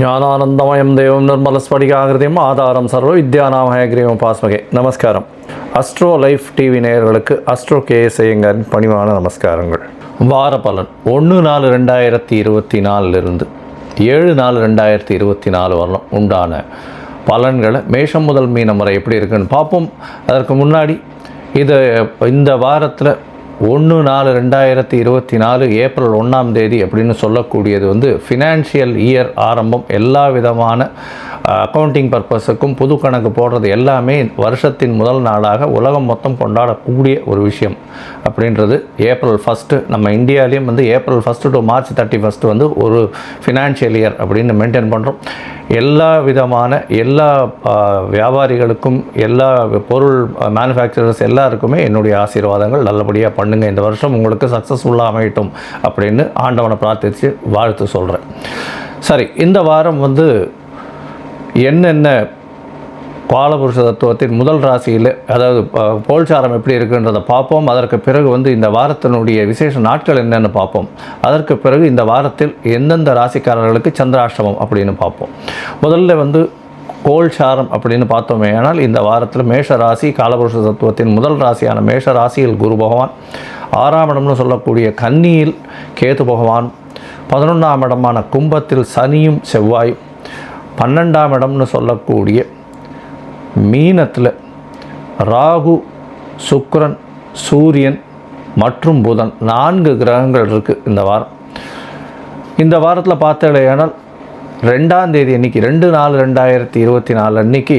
ஞானானந்தமயம் தெய்வம் நிர்மலஸ்படிகாகிருதியும் ஆதாரம் சர்வ வித்யாநாமயகிரியும் பாஸ்மகே. நமஸ்காரம். அஸ்ட்ரோ லைஃப் டிவி நேயர்களுக்கு அஸ்ட்ரோ கேஎஸ்ஐங்கரின் பணிவான நமஸ்காரங்கள். வார பலன். ஒன்று நாலு ரெண்டாயிரத்தி இருபத்தி நாலுலேருந்து ஏழு நாலு ரெண்டாயிரத்தி இருபத்தி நாலு வரலாம் உண்டான பலன்களை மேஷம் முதல் மீனம் வரை எப்படி இருக்குன்னு பார்ப்போம். அதற்கு முன்னாடி இது இந்த வாரத்தில் ஒன்று நாலு ரெண்டாயிரத்தி இருபத்தி நாலு ஏப்ரல் ஒன்றாம் தேதி அப்படின்னு சொல்லக்கூடியது வந்து ஃபினான்ஷியல் இயர் ஆரம்பம். எல்லா விதமான அக்கௌண்டிங் பர்பஸுக்கும் புது கணக்கு போடுறது எல்லாமே வருஷத்தின் முதல் நாளாக உலகம் மொத்தம் கொண்டாடக்கூடிய ஒரு விஷயம். அப்படின்றது ஏப்ரல் ஃபஸ்ட்டு நம்ம இந்தியாவிலையும் வந்து April first to March thirty first வந்து ஒரு ஃபினான்ஷியல் இயர் அப்படின்னு மெயின்டைன் பண்ணுறோம் எல்லா விதமான எல்லா வியாபாரிகளுக்கும் எல்லா பொருள் மேனுஃபேக்சரர்ஸ் எல்லாருக்குமே என்னுடைய ஆசீர்வாதங்கள் நல்லபடியாக பண்ணுங்கள் இந்த வருஷம் உங்களுக்கு சக்ஸஸ்ஃபுல்லாக அமையட்டும் அப்படின்னு ஆண்டவனை பிரார்த்தித்து வாழ்த்து சொல்கிறேன் சரி இந்த வாரம் வந்து என்னென்ன பாலபுருஷ தத்துவத்தின் முதல் ராசியில் அதாவது போல்சாரம் கோல்சாரம் எப்படி இருக்குன்றதை பார்ப்போம். அதற்கு பிறகு வந்து இந்த வாரத்தினுடைய விசேஷ நாட்கள் என்னென்னு பார்ப்போம். அதற்கு பிறகு இந்த வாரத்தில் எந்தெந்த ராசிக்காரர்களுக்கு சந்திராஷ்டமம் அப்படின்னு பார்ப்போம். முதல்ல வந்து கோல்சாரம் அப்படின்னு பார்த்தோமே ஆனால் இந்த வாரத்தில் மேஷ ராசி காலபுருஷ தத்துவத்தின் முதல் ராசியான மேஷ ராசியில் குரு பகவான் ஆறாம் இடம்னு சொல்லக்கூடிய கன்னியில் கேது பகவான் பதினொன்றாம் இடமான கும்பத்தில் சனியும் செவ்வாயும் பன்னெண்டாம் இடம்னு சொல்லக்கூடிய மீனத்தில் ராகு சுக்ரன் சூரியன் மற்றும் புதன் நான்கு கிரகங்கள் இருக்குது இந்த வாரம். இந்த வாரத்தில் பார்த்தடையானால் ரெண்டாம் தேதி அன்னைக்கு ரெண்டு நாலு ரெண்டாயிரத்தி இருபத்தி நாலு அன்னைக்கு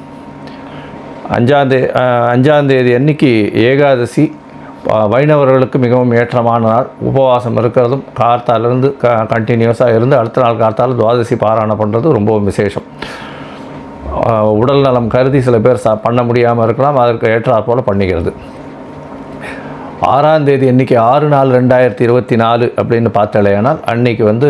அஞ்சாந்தே அஞ்சாந்தேதி அன்னைக்கு ஏகாதசி வைணவர்களுக்கு மிகவும் ஏற்றமான நாள். உபவாசம் இருக்கிறதும் கார்த்தாலிருந்து க கண்டினியூஸாக இருந்து அடுத்த நாள் கார்த்தால் துவாதசி பாராயணம் பண்ணுறது ரொம்பவும் விசேஷம். உடல் நலம் கருதி சில பேர் ச பண்ண முடியாமல் இருக்கலாம் அதற்கு ஏற்றாற் போல் பண்ணிக்கிறது. ஆறாம் தேதி இன்றைக்கி ஆறு நாலு ரெண்டாயிரத்தி இருபத்தி நாலு அப்படின்னு பார்த்தலையானால் அன்னைக்கு வந்து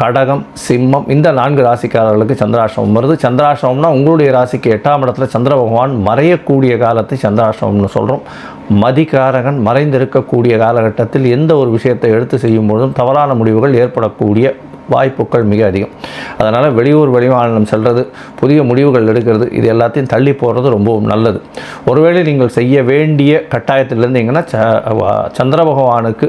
கடகம் சிம்மம் இந்த நான்கு ராசிக்காரர்களுக்கு சந்திராஷ்டமம். வருது சந்திராஷ்டமம்னா உங்களுடைய ராசிக்கு எட்டாம் இடத்துல சந்திர பகவான் மறையக்கூடிய காலத்தை சந்திராஷ்டமம்னு சொல்கிறோம் மதிகாரகன் மறைந்திருக்கக்கூடிய காலகட்டத்தில் எந்த ஒரு விஷயத்தை எடுத்து செய்யும் பொழுதும் தவறான முடிவுகள் ஏற்படக்கூடிய வாய்ப்புகள் மிக அதிகம். அதனால் வெளியூர் வெளிமாநிலம் செல்வது புதிய முடிவுகள் எடுக்கிறது இது எல்லாத்தையும் தள்ளி போகிறது ரொம்பவும் நல்லது. ஒருவேளை நீங்கள் செய்ய வேண்டிய கட்டாயத்தில் இருந்தீங்கன்னா ச சந்திர பகவானுக்கு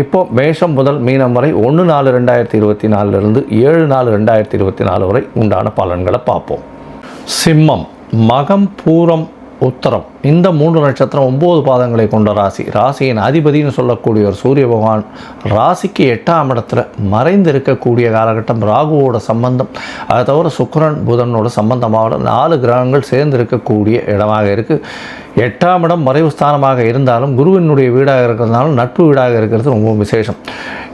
இப்போ மேஷம் முதல் மீனம் வரை ஒன்று நாலு ரெண்டாயிரத்தி இருபத்தி நாலுலேருந்து ஏழு நாலு ரெண்டாயிரத்தி இருபத்தி நாலு வரை உண்டான பலன்களை பார்ப்போம். சிம்மம் மகம் பூரம் உத்தரம். இந்த மூன்று நட்சத்திரம் ஒம்பது பாதங்களை கொண்ட ராசி. ராசியின் அதிபதினு சொல்லக்கூடிய ஒரு சூரிய பகவான் ராசிக்கு எட்டாம் இடத்துல மறைந்து இருக்கக்கூடிய காலகட்டம் ராகுவோட சம்பந்தம். அதை தவிர சுக்கரன் புதனோட சம்பந்தமாக நாலு கிரகங்கள் சேர்ந்து இருக்கக்கூடிய இடமாக இருக்குது எட்டாம் இடம் மறைவு ஸ்தானமாக இருந்தாலும் குருவினுடைய வீடாக இருக்கிறதுனாலும் நட்பு வீடாக இருக்கிறது ரொம்ப விசேஷம்.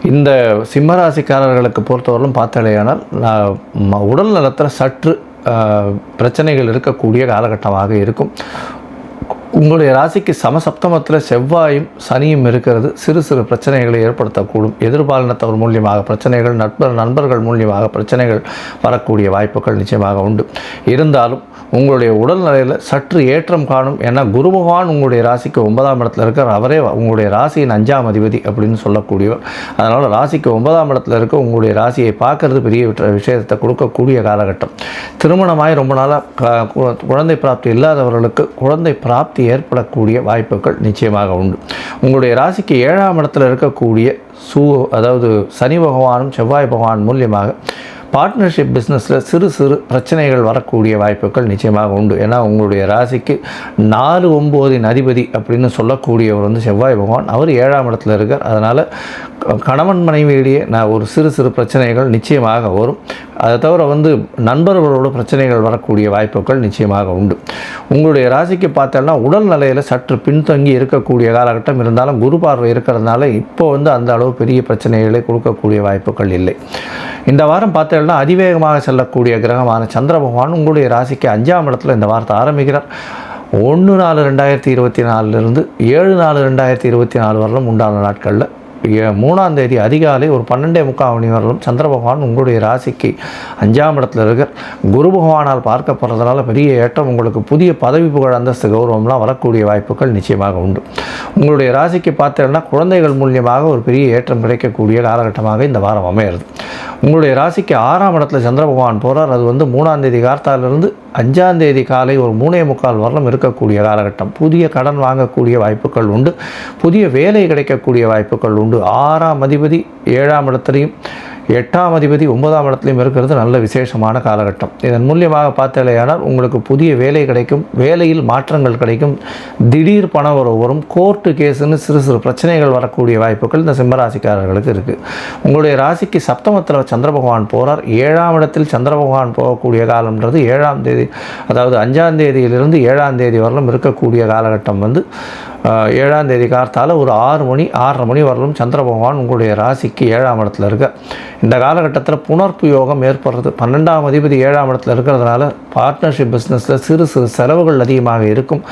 இந்த சிம்மராசிக்காரர்களுக்கு பொறுத்தவரையிலும் பார்த்தாலேயானால் ம- உடல் நலத்தில் சற்று பிரச்சனைகள் இருக்கக்கூடிய காலகட்டமாக இருக்கும். உங்களுடைய ராசிக்கு சமசப்தமத்தில் செவ்வாயும் சனியும் இருக்கிறது. சிறு சிறு பிரச்சனைகளை ஏற்படுத்தக்கூடும். எதிர்பாலினத்தவர் மூலியமாக பிரச்சனைகள் நண்பர் நண்பர்கள் மூலியமாக பிரச்சனைகள் வரக்கூடிய வாய்ப்புகள் நிச்சயமாக உண்டு. இருந்தாலும் உங்களுடைய உடல்நிலையில் சற்று ஏற்றம் காணும். ஏன்னா குரு பகவான் உங்களுடைய ராசிக்கு ஒன்பதாம் இடத்துல இருக்கிற அவரே உங்களுடைய ராசியின் அஞ்சாம் அதிபதி அப்படின்னு சொல்லக்கூடியவர். அதனால் ராசிக்கு ஒன்பதாம் இடத்துல இருக்க உங்களுடைய ராசியை பார்க்கறது பெரிய விட்ட- விஷயத்தை கொடுக்கக்கூடிய காலகட்டம். திருமணமாய் ரொம்ப நாளாக குழந்தை பிராப்தி இல்லாதவர்களுக்கு குழந்தை பிராப்தி ஏற்படக்கூடிய வாய்ப்புகள் நிச்சயமாக உண்டு. உங்களுடைய ராசிக்கு ஏழாம் இடத்துல இருக்கக்கூடிய சூ அதாவது சனி பகவானும் செவ்வாய் பகவான் மூலியமாக பார்ட்னர்ஷிப் பிஸ்னஸில் சிறு சிறு பிரச்சனைகள் வரக்கூடிய வாய்ப்புகள் நிச்சயமாக உண்டு. ஏன்னா உங்களுடைய ராசிக்கு நாலு ஒம்போதின் அதிபதி அப்படின்னு சொல்லக்கூடியவர் வந்து செவ்வாய் பகவான். அவர் ஏழாம் இடத்துல இருக்கார். அதனால் கணவன் மனைவியிடையே நான் ஒரு சிறு சிறு பிரச்சனைகள் நிச்சயமாக வரும். அதை தவிர வந்து நண்பர்களோட பிரச்சனைகள் வரக்கூடிய வாய்ப்புகள் நிச்சயமாக உண்டு. உங்களுடைய ராசிக்கு பார்த்தோம்னா உடல் நிலையில் சற்று பின்தங்கி இருக்கக்கூடிய காலகட்டம் இருந்தாலும் குரு பார்வை இருக்கிறதுனால இப்போ வந்து அந்த அளவு பெரிய பிரச்சனைகளை கொடுக்கக்கூடிய வாய்ப்புகள் இல்லை. இந்த வாரம் பார்த்தீங்கன்னா அதிவேகமாக செல்லக்கூடிய கிரகமான சந்திர பகவான் உங்களுடைய ராசிக்கு அஞ்சாம் இடத்துல இந்த வாரத்தை ஆரம்பிக்கிறார். ஒன்று நாலு ரெண்டாயிரத்தி இருபத்தி நாலுலேருந்து ஏழு நாலு ரெண்டாயிரத்தி இருபத்தி நாலு வரலும் உண்டான நாட்களில் மூணாம் தேதி அதிகாலை ஒரு பன்னெண்டே முக்கால் மணி வரலும் சந்திர பகவான் உங்களுடைய ராசிக்கு அஞ்சாம் இடத்துல இருக்க குரு பகவானால் பார்க்கப்படுறதுனால பெரிய ஏற்றம் உங்களுக்கு புதிய பதவி புகழ் அந்தஸ்து கௌரவம்லாம் வரக்கூடிய வாய்ப்புகள் நிச்சயமாக உண்டு. உங்களுடைய ராசிக்கு பார்த்தீங்கன்னா குழந்தைகள் மூலியமாக ஒரு பெரிய ஏற்றம் கிடைக்கக்கூடிய காலகட்டமாக இந்த வாரம் அமையிறது. உங்களுடைய ராசிக்கு ஆறாம் இடத்துல சந்திர பகவான் போகிறார் அது வந்து மூணாம் தேதி கார்த்தாலிருந்து அஞ்சாந்தேதி காலை ஒரு மூணே முக்கால் வரலும் இருக்கக்கூடிய காலகட்டம். புதிய கடன் வாங்கக்கூடிய வாய்ப்புகள் உண்டு. புதிய வேலை கிடைக்கக்கூடிய வாய்ப்புகள் உண்டு. ஆறாம் அதிபதி ஏழாம் இடத்துலையும் எட்டாம் அதிபதி ஒன்பதாம் இடத்துலையும் இருக்கிறது நல்ல விசேஷமான காலகட்டம். இதன் மூலியமாக பார்த்தாலேயானால் உங்களுக்கு புதிய வேலை கிடைக்கும் வேலையில் மாற்றங்கள் கிடைக்கும். திடீர் பண உறவு வரும். கோர்ட்டு கேஸுன்னு சிறு சிறு பிரச்சனைகள் வரக்கூடிய வாய்ப்புகள் இந்த சிம்மராசிக்காரர்களுக்கு இருக்குது உங்களுடைய ராசிக்கு சப்தமத்தில் சந்திர பகவான் போகிறார் ஏழாம் இடத்தில் சந்திர பகவான் போகக்கூடிய காலம்ன்றது ஏழாம் தேதி அதாவது அஞ்சாம் தேதியிலிருந்து ஏழாம் தேதி வரலும் இருக்கக்கூடிய காலகட்டம் வந்து ஏழாம் தேதி கார்த்தால ஒரு ஆறு மணி ஆறரை மணி வரலும் சந்திர பகவான் உங்களுடைய ராசிக்கு ஏழாம் இடத்துல இருக்க. இந்த காலகட்டத்தில் புணர்ப்பு யோகம் ஏற்படுறது. பன்னெண்டாம் அதிபதி ஏழாம் இடத்துல இருக்கிறதுனால பார்ட்னர்ஷிப் பிஸ்னஸில் சிறு சிறு செலவுகள் அதிகமாக இருக்கும்.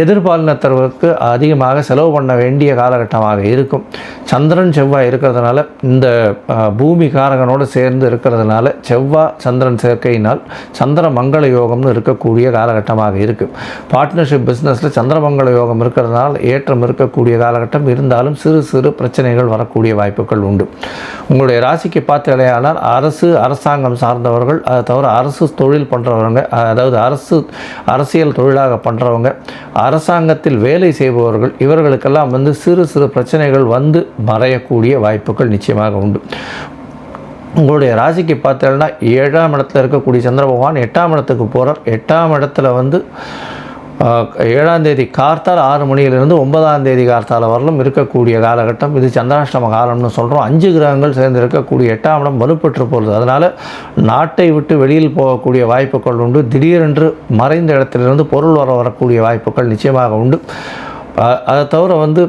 எதிர்பாலினத்தவருக்கு அதிகமாக செலவு பண்ண வேண்டிய காலகட்டமாக இருக்கும். சந்திரன் செவ்வாய் இருக்கிறதுனால இந்த பூமி காரகனோடு சேர்ந்து இருக்கிறதுனால செவ்வாய் சந்திரன் சேர்க்கையினால் சந்திர மங்கள யோகம்னு இருக்கக்கூடிய காலகட்டமாக இருக்குது பார்ட்னர்ஷிப் பிஸ்னஸில் சந்திரமங்கள யோகம் இருக்கிறதுனால ஏற்றம் இருக்கக்கூடிய காலகட்டம். இருந்தாலும் சிறு சிறு பிரச்சனைகள் வரக்கூடிய வாய்ப்புகள் உண்டு. உங்களுடைய ராசிக்கு பார்த்தலையானால் அரசு அரசாங்கம் சார்ந்தவர்கள் அதை தவிர அரசு தொழில் பண்ணுறவங்க அதாவது அரசு அரசியல் தொழிலாக பண்ணுறவங்க அரசாங்கத்தில் வேலை செய்பவர்கள் இவர்களுக்கெல்லாம் வந்து சிறு சிறு பிரச்சனைகள் வந்து மறையக்கூடிய வாய்ப்புகள் நிச்சயமாக உண்டு. உங்களுடைய ராசிக்கு பார்த்தீங்கன்னா ஏழாம் இடத்துல இருக்கக்கூடிய சந்திர பகவான் எட்டாம் இடத்துக்கு போகிறார் எட்டாம் இடத்துல வந்து ஏழாந்தேதி ஏழாம் தேதி கார்த்தால் ஆறு மணியிலிருந்து ஒன்பதாம் தேதி கார்த்தால வரலும் இருக்கக்கூடிய காலகட்டம். இது சந்திராஷ்டம காலம்னு சொல்கிறோம் அஞ்சு கிரகங்கள் சேர்ந்து இருக்கக்கூடிய எட்டாம் இடம் வலுப்பெற்று போகிறது அதனால் நாட்டை விட்டு வெளியில் போகக்கூடிய வாய்ப்புகள் உண்டு. திடீரென்று மறைந்த இடத்திலிருந்து பொருள் வர வரக்கூடிய வாய்ப்புகள் நிச்சயமாக உண்டு. அதை தவிர வந்து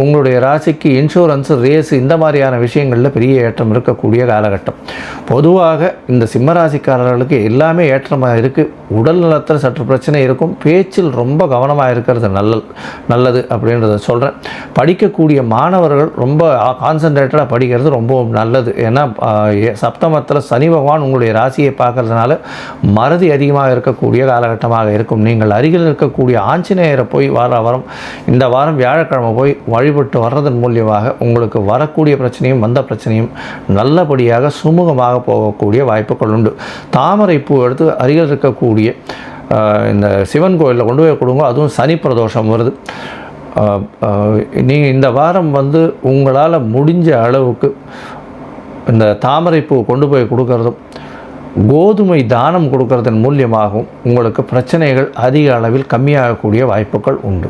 உங்களுடைய ராசிக்கு இன்சூரன்ஸ் ரேஸ் இந்த மாதிரியான விஷயங்களில் பெரிய ஏற்றம் இருக்கக்கூடிய காலகட்டம். பொதுவாக இந்த சிம்ம ராசிக்காரர்களுக்கு எல்லாமே ஏற்றமாக இருக்குது உடல் நலத்தில் சற்று பிரச்சனை இருக்கும். பேச்சில் ரொம்ப கவனமாக இருக்கிறது நல்ல நல்லது அப்படின்றத சொல்கிறேன் படிக்கக்கூடிய மாணவர்கள் ரொம்ப கான்சன்ட்ரேட்டடாக படிக்கிறது ரொம்பவும் நல்லது. ஏன்னா சப்தமத்தில் சனி பகவான் உங்களுடைய ராசியை பார்க்கறதுனால மறதி அதிகமாக இருக்கக்கூடிய காலகட்டமாக இருக்கும். நீங்கள் அருகில் இருக்கக்கூடிய ஆஞ்சநேயரை போய் வார வாரம். இந்த வாரம் வியாழக்கிழமை போய் வழிபட்டு வர்றதன் மூலியமாக உங்களுக்கு வரக்கூடிய பிரச்சனையும் வந்த பிரச்சனையும் நல்லபடியாக சுமூகமாக போகக்கூடிய வாய்ப்புகள் உண்டு. தாமரை பூ எடுத்து அருகில் இருக்கக்கூடிய இந்த சிவன் கோயிலில் கொண்டு போய் கொடுங்க. அதுவும் சனி பிரதோஷம் வருது. நீங்கள் இந்த வாரம் வந்து உங்களால் முடிஞ்ச அளவுக்கு இந்த தாமரைப்பூ கொண்டு போய் கொடுக்கறதும் கோதுமை தானம் கொடுக்கறதன் மூலியமாகவும் உங்களுக்கு பிரச்சனைகள் அதிக அளவில் கம்மியாகக்கூடிய வாய்ப்புகள் உண்டு.